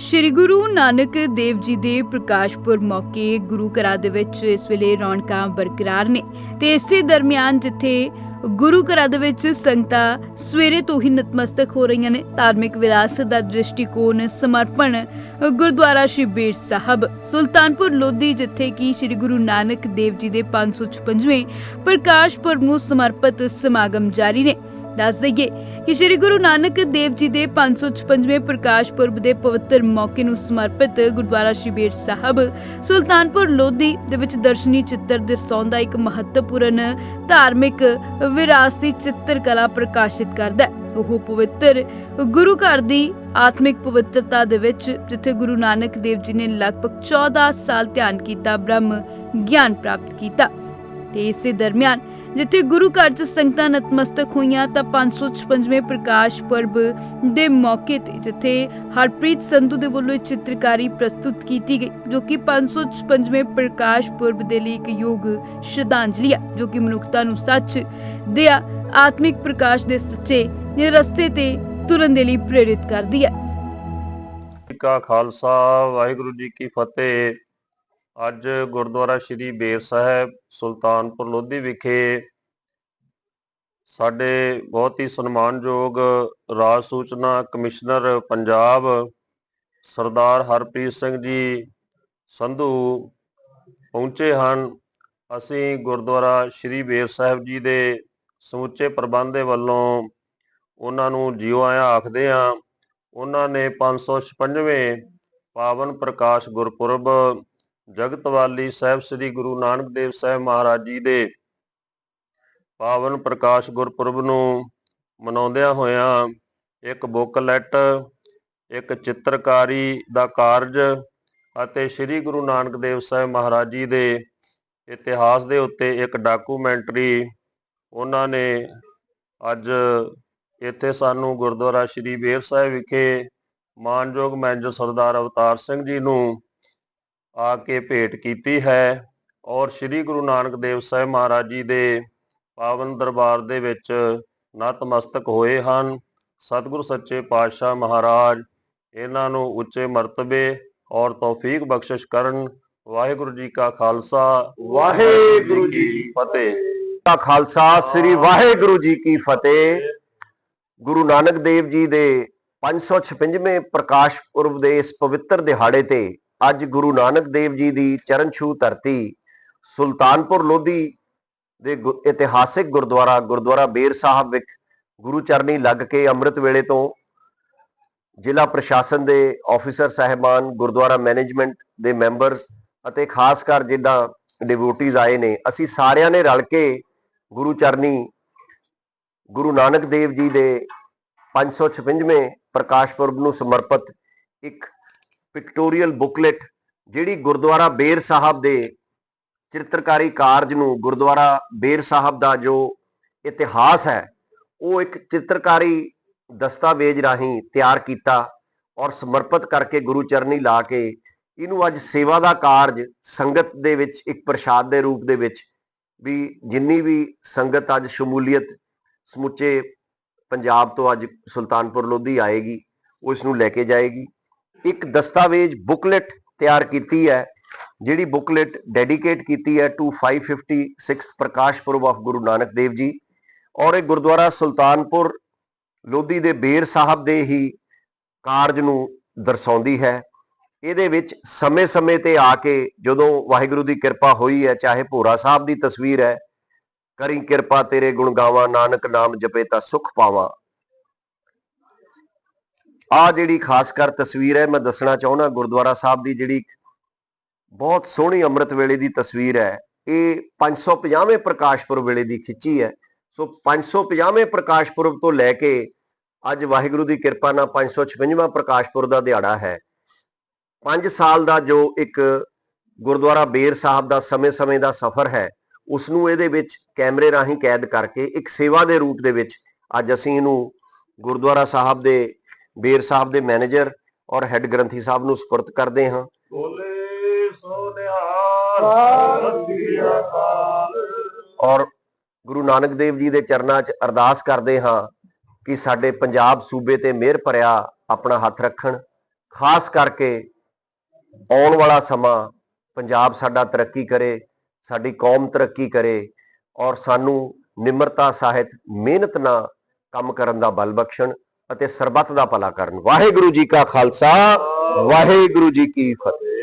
ਸ਼੍ਰੀ ਗੁਰੂ ਨਾਨਕ ਦੇਵ ਜੀ ਦੇ ਪ੍ਰਕਾਸ਼ ਪੁਰਬ ਮੌਕੇ ਗੁਰੂ ਘਰਾਂ ਦੇ ਵਿੱਚ ਇਸ ਵੇਲੇ ਰੌਣਕਾਂ ਬਰਕਰਾਰ ਨੇ ਤੇ ਇਸੇ ਦਰਮਿਆਨ ਜਿੱਥੇ ਗੁਰੂ ਘਰਾਂ ਦੇ ਵਿੱਚ ਸੰਗਤਾਂ ਸਵੇਰੇ ਤੋਂ ਹੀ ਨਤਮਸਤਕ ਹੋ ਰਹੀਆਂ ਨੇ, ਧਾਰਮਿਕ ਵਿਰਾਸਤ ਦਾ ਦ੍ਰਿਸ਼ਟੀਕੋਣ ਸਮਰਪਣ ਗੁਰਦੁਆਰਾ ਸ਼੍ਰੀ ਬੇਰ ਸਾਹਿਬ, ਸੁਲਤਾਨਪੁਰ ਲੋਧੀ, ਜਿੱਥੇ ਕਿ ਸ਼੍ਰੀ ਗੁਰੂ ਨਾਨਕ ਦੇਵ ਜੀ ਦੇ 556ਵੇਂ ਪ੍ਰਕਾਸ਼ ਪੁਰਬ ਨੂੰ ਸਮਰਪਿਤ ਸਮਾਗਮ ਜਾਰੀ ਨੇ। ਦੱਸ ਦਈਏ ਕਿ ਸ਼੍ਰੀ ਗੁਰੂ ਨਾਨਕ ਦੇਵ ਜੀ ਦੇ 556ਵੇਂ ਪ੍ਰਕਾਸ਼ ਪੁਰਬ ਦੇ ਪਵਿੱਤਰ ਮੌਕੇ ਨੂੰ ਸਮਰਪਿਤ ਗੁਰਦੁਆਰਾ ਸ਼੍ਰੀ ਬੇਰ ਸਾਹਿਬ, ਸੁਲਤਾਨਪੁਰ ਲੋਧੀ ਦੇ ਵਿੱਚ ਦਰਸ਼ਨੀ ਚਿੱਤਰ ਦਰਸਾਉਂਦਾ ਇੱਕ ਮਹੱਤਵਪੂਰਨ ਧਾਰਮਿਕ ਵਿਰਾਸਤੀ ਚਿੱਤਰਕਲਾ ਪ੍ਰਕਾਸ਼ਿਤ ਕਰਦਾ ਹੈ। ਉਹ ਪਵਿੱਤਰ ਗੁਰੂ ਘਰ ਦੀ ਆਤਮਿਕ ਪਵਿੱਤਰਤਾ ਦੇ ਵਿੱਚ, ਜਿੱਥੇ ਗੁਰੂ ਨਾਨਕ ਦੇਵ ਜੀ ਨੇ ਲਗਭਗ 14 ਸਾਲ ਧਿਆਨ ਕੀਤਾ, ਬ੍ਰਹਮ ਗਿਆਨ ਪ੍ਰਾਪਤ ਕੀਤਾ। ਤੇ ਇਸੇ ਦਰਮਿਆਨ ਜਿੱਥੇ ਗੁਰੂ ਘਰ 'ਚ ਸੰਗਤਾਂ ਨਤਮਸਤਕ ਹੋਈਆਂ ਤਾਂ 556ਵੇਂ ਪ੍ਰਕਾਸ਼ ਪੁਰਬ ਦੇ ਮੌਕੇ ਤੇ ਜਿੱਥੇ ਹਰਪ੍ਰੀਤ ਸੰਧੂ ਦੇ ਵੱਲੋਂ ਚਿੱਤਰਕਾਰੀ ਪ੍ਰਸਤੁਤ ਕੀਤੀ ਗਈ, ਜੋ ਕਿ 556ਵੇਂ ਪ੍ਰਕਾਸ਼ ਪੁਰਬ ਦੇ ਲਈ ਇੱਕ ਯੋਗ ਸ਼ਰਧਾਂਜਲੀ ਹੈ ਜੋ ਕਿ ਮਨੁੱਖਤਾ ਨੂੰ ਸੱਚ ਦੇ ਆਤਮਿਕ ਪ੍ਰਕਾਸ਼ ਦੇ ਸੱਚੇ ਰਸਤੇ ਤੇ ਤੁਰਨ ਦੇ ਲਈ ਪ੍ਰੇਰਿਤ ਕਰਦੀ ਹੈ। ਕਾ ਖਾਲਸਾ, ਵਾਹਿਗੁਰੂ ਜੀ ਕੀ ਫਤਿਹ। ਅੱਜ ਗੁਰਦੁਆਰਾ ਸ਼੍ਰੀ ਬੇਰ ਸਾਹਿਬ, ਸੁਲਤਾਨਪੁਰ ਲੋਧੀ ਵਿਖੇ ਸਾਡੇ ਬਹੁਤ ਹੀ ਸਨਮਾਨਯੋਗ ਰਾਜ ਸੂਚਨਾ ਕਮਿਸ਼ਨਰ ਪੰਜਾਬ ਸਰਦਾਰ ਹਰਪ੍ਰੀਤ ਸਿੰਘ ਜੀ ਸੰਧੂ ਪਹੁੰਚੇ ਹਨ। ਅਸੀਂ ਗੁਰਦੁਆਰਾ ਸ਼੍ਰੀ ਬੇਰ ਸਾਹਿਬ ਜੀ ਦੇ ਸਮੁੱਚੇ ਪ੍ਰਬੰਧ ਦੇ ਵੱਲੋਂ ਉਹਨਾਂ ਨੂੰ ਜਿਉ ਆਇਆ ਆਖਦੇ ਹਾਂ। ਉਹਨਾਂ ਨੇ 556ਵੇਂ ਪਾਵਨ ਪ੍ਰਕਾਸ਼ ਗੁਰਪੁਰਬ ਜਗਤ ਵਾਲੀ ਸਾਹਿਬ ਸ੍ਰੀ ਗੁਰੂ ਨਾਨਕ ਦੇਵ ਸਾਹਿਬ ਮਹਾਰਾਜ ਜੀ ਦੇ ਪਾਵਨ ਪ੍ਰਕਾਸ਼ ਗੁਰਪੁਰਬ ਨੂੰ ਮਨਾਉਂਦਿਆਂ ਹੋਇਆਂ ਇੱਕ ਬੁੱਕਲੈਟ ਇੱਕ ਚਿੱਤਰਕਾਰੀ ਦਾ ਕਾਰਜ ਅਤੇ ਸ੍ਰੀ ਗੁਰੂ ਨਾਨਕ ਦੇਵ ਸਾਹਿਬ ਮਹਾਰਾਜ ਜੀ ਦੇ ਇਤਿਹਾਸ ਦੇ ਉੱਤੇ ਇੱਕ ਡਾਕੂਮੈਂਟਰੀ ਉਹਨਾਂ ਨੇ ਅੱਜ ਇੱਥੇ ਸਾਨੂੰ ਗੁਰਦੁਆਰਾ ਸ਼੍ਰੀ ਬੇਰ ਸਾਹਿਬ ਵਿਖੇ ਮਾਨਯੋਗ ਮੈਨੇਜਰ ਸਰਦਾਰ ਅਵਤਾਰ ਸਿੰਘ ਜੀ ਨੂੰ ਆ ਕੇ ਭੇਟ ਕੀਤੀ ਹੈ ਔਰ ਸ੍ਰੀ ਗੁਰੂ ਨਾਨਕ ਦੇਵ ਸਾਹਿਬ ਮਹਾਰਾਜ ਜੀ ਦੇ ਪਾਵਨ ਦਰਬਾਰ ਦੇ ਵਿੱਚ ਨਤਮਸਤਕ ਹੋਏ ਹਨ। ਸਤਿਗੁਰ ਸੱਚੇ ਪਾਤਸ਼ਾਹ ਮਹਾਰਾਜ, ਇਹਨਾਂ ਨੂੰ ਉੱਚੇ ਮਰਤਬੇ ਔਰ ਤੌਫੀਕ ਬਖਸ਼ਿਸ਼ ਕਰਨ। ਵਾਹਿਗੁਰੂ ਜੀ ਕਾ ਖਾਲਸਾ, ਵਾਹਿਗੁਰੂ ਜੀ ਕੀ ਫਤਿਹ। ਦਾ ਖਾਲਸਾ, ਸ੍ਰੀ ਵਾਹਿਗੁਰੂ ਜੀ ਕੀ ਫਤਿਹ। ਗੁਰੂ ਨਾਨਕ ਦੇਵ ਜੀ ਦੇ 556ਵੇਂ ਪ੍ਰਕਾਸ਼ ਪੁਰਬ ਦੇ ਇਸ ਪਵਿੱਤਰ ਦਿਹਾੜੇ ਤੇ ਅੱਜ ਗੁਰੂ ਨਾਨਕ ਦੇਵ ਜੀ ਦੀ ਚਰਨ ਛੂਹ ਧਰਤੀ ਸੁਲਤਾਨਪੁਰ ਲੋਧੀ ਦੇ ਗੁ- ਇਤਿਹਾਸਿਕ ਗੁਰਦੁਆਰਾ ਗੁਰਦੁਆਰਾ ਬੇਰ ਸਾਹਿਬ ਵਿੱਚ ਗੁਰੂ ਚਰਨੀ ਲੱਗ ਕੇ ਅੰਮ੍ਰਿਤ ਵੇਲੇ ਤੋਂ ਜ਼ਿਲ੍ਹਾ ਪ੍ਰਸ਼ਾਸਨ ਦੇ ਆਫੀਸਰ ਸਹਿਬਾਨ, ਗੁਰਦੁਆਰਾ ਮੈਨੇਜਮੈਂਟ ਦੇ ਮੈਂਬਰਸ ਅਤੇ ਖਾਸ ਕਰ ਜਿੱਦਾਂ ਡਿਵੋਟੀਜ਼ ਆਏ ਨੇ, ਅਸੀਂ ਸਾਰਿਆਂ ਨੇ ਰਲ ਕੇ ਗੁਰੂ ਚਰਨੀ, ਗੁਰੂ ਨਾਨਕ ਦੇਵ ਜੀ ਦੇ 556ਵੇਂ ਪ੍ਰਕਾਸ਼ ਪੁਰਬ ਨੂੰ ਸਮਰਪਿਤ ਇੱਕ ਪਿਕਟੋਰੀਅਲ ਬੁਕਲੇਟ ਜਿਹੜੀ ਗੁਰਦੁਆਰਾ ਬੇਰ ਸਾਹਿਬ ਦੇ ਚਿੱਤਰਕਾਰੀ ਕਾਰਜ ਨੂੰ ਗੁਰਦੁਆਰਾ ਬੇਰ ਸਾਹਿਬ ਦਾ ਜੋ ਇਤਿਹਾਸ ਹੈ, ਉਹ ਇੱਕ ਚਿੱਤਰਕਾਰੀ ਦਸਤਾਵੇਜ਼ ਰਾਹੀਂ ਤਿਆਰ ਕੀਤਾ ਔਰ ਸਮਰਪਿਤ ਕਰਕੇ ਗੁਰੂ ਚਰਨੀ ਲਾ ਕੇ ਇਹਨੂੰ ਅੱਜ ਸੇਵਾ ਦਾ ਕਾਰਜ ਸੰਗਤ ਦੇ ਵਿੱਚ, ਇੱਕ ਪ੍ਰਸ਼ਾਦ ਦੇ ਰੂਪ ਦੇ ਵਿੱਚ ਵੀ ਜਿੰਨੀ ਵੀ ਸੰਗਤ ਅੱਜ ਸ਼ਮੂਲੀਅਤ ਸਮੁੱਚੇ ਪੰਜਾਬ ਤੋਂ ਅੱਜ ਸੁਲਤਾਨਪੁਰ ਲੋਧੀ ਆਏਗੀ, ਉਹ ਇਸ ਨੂੰ ਲੈ ਕੇ ਜਾਏਗੀ। ਇੱਕ ਦਸਤਾਵੇਜ਼ ਬੁਕਲੇਟ ਤਿਆਰ ਕੀਤੀ ਹੈ, ਜਿਹੜੀ ਬੁਕਲੇਟ ਡੈਡੀਕੇਟ ਕੀਤੀ ਹੈ to 556 Prakash Purab of Guru Nanak Dev ji ਔਰ ਇਹ ਗੁਰਦੁਆਰਾ ਸੁਲਤਾਨਪੁਰ ਲੋਧੀ ਦੇ ਬੇਰ ਸਾਹਿਬ ਦੇ ਹੀ ਕਾਰਜ ਨੂੰ ਦਰਸਾਉਂਦੀ ਹੈ। ਇਹਦੇ ਵਿੱਚ ਸਮੇਂ-ਸਮੇਂ ਤੇ ਆ ਕੇ ਜਦੋਂ ਵਾਹਿਗੁਰੂ ਦੀ ਕਿਰਪਾ ਹੋਈ ਹੈ, ਚਾਹੇ ਭੋਰਾ ਸਾਹਿਬ ਦੀ ਤਸਵੀਰ ਹੈ, ਕਰੀ ਕਿਰਪਾ ਤੇਰੇ ਗੁਣ ਗਾਵਾਂ, ਨਾਨਕ ਨਾਮ ਜਪੇ ਤਾਂ ਸੁਖ ਪਾਵਾਂ। ਆ ਜਿਹੜੀ ਖਾਸ ਕਰ ਤਸਵੀਰ ਹੈ, ਮੈਂ ਦੱਸਣਾ ਚਾਹੁੰਦਾ, ਗੁਰਦੁਆਰਾ ਸਾਹਿਬ ਦੀ ਜਿਹੜੀ ਬਹੁਤ ਸੋਹਣੀ ਅੰਮ੍ਰਿਤ ਵੇਲੇ ਦੀ ਤਸਵੀਰ ਹੈ, ਇਹ 550ਵੇਂ ਪ੍ਰਕਾਸ਼ ਪੁਰਬ ਵੇਲੇ ਦੀ ਖਿੱਚੀ ਹੈ। ਸੋ 550ਵੇਂ ਪ੍ਰਕਾਸ਼ ਪੁਰਬ ਤੋਂ ਲੈ ਕੇ ਅੱਜ ਵਾਹਿਗੁਰੂ ਦੀ ਕਿਰਪਾ ਨਾਲ 556ਵਾਂ ਪ੍ਰਕਾਸ਼ ਪੁਰਬ ਦਾ ਦਿਹਾੜਾ ਹੈ। 5 ਸਾਲ ਦਾ ਜੋ ਇੱਕ ਗੁਰਦੁਆਰਾ ਬੇਰ ਸਾਹਿਬ ਦਾ ਸਮੇਂ-ਸਮੇਂ ਦਾ ਸਫ਼ਰ ਹੈ, ਉਸ ਨੂੰ ਇਹਦੇ ਵਿੱਚ ਕੈਮਰੇ ਰਾਹੀਂ ਕੈਦ ਕਰਕੇ ਇੱਕ ਸੇਵਾ ਦੇ ਰੂਪ ਦੇ ਵਿੱਚ ਅੱਜ ਅਸੀਂ ਇਹਨੂੰ ਗੁਰਦੁਆਰਾ ਸਾਹਿਬ ਦੇ ਬੇਰ ਸਾਹਿਬ ਦੇ ਮੈਨੇਜਰ ਔਰ ਹੈੱਡ ਗ੍ਰੰਥੀ ਸਾਹਿਬ ਨੂੰ ਸਪੁਰਦ ਕਰਦੇ ਹਾਂ। ਬੋਲੇ ਸੋ ਨਿਹਾਲ ਔਰ ਗੁਰੂ ਨਾਨਕ ਦੇਵ ਜੀ ਦੇ ਚਰਨਾਂ 'ਚ ਅਰਦਾਸ ਕਰਦੇ ਹਾਂ ਕਿ ਸਾਡੇ ਪੰਜਾਬ ਸੂਬੇ ਤੇ ਮਿਹਰ ਭਰਿਆ ਆਪਣਾ ਹੱਥ ਰੱਖਣ। ਖਾਸ ਕਰਕੇ ਆਉਣ ਵਾਲਾ ਸਮਾਂ ਪੰਜਾਬ ਸਾਡਾ ਤਰੱਕੀ ਕਰੇ ਸਾਡੀ ਕੌਮ ਤਰੱਕੀ ਕਰੇ ਔਰ ਸਾਨੂੰ ਨਿਮਰਤਾ ਸਾਹਿਤ ਮਿਹਨਤ ਨਾਲ ਕੰਮ ਕਰਨ ਦਾ ਬਲ ਬਖਸ਼ਣ। ਅਤੇ ਸਰਬੱਤ ਦਾ ਭਲਾ ਕਰਨ। ਵਾਹਿਗੁਰੂ ਜੀ ਕਾ ਖਾਲਸਾ ਵਾਹਿਗੁਰੂ ਜੀ ਕੀ ਫਤਿਹ।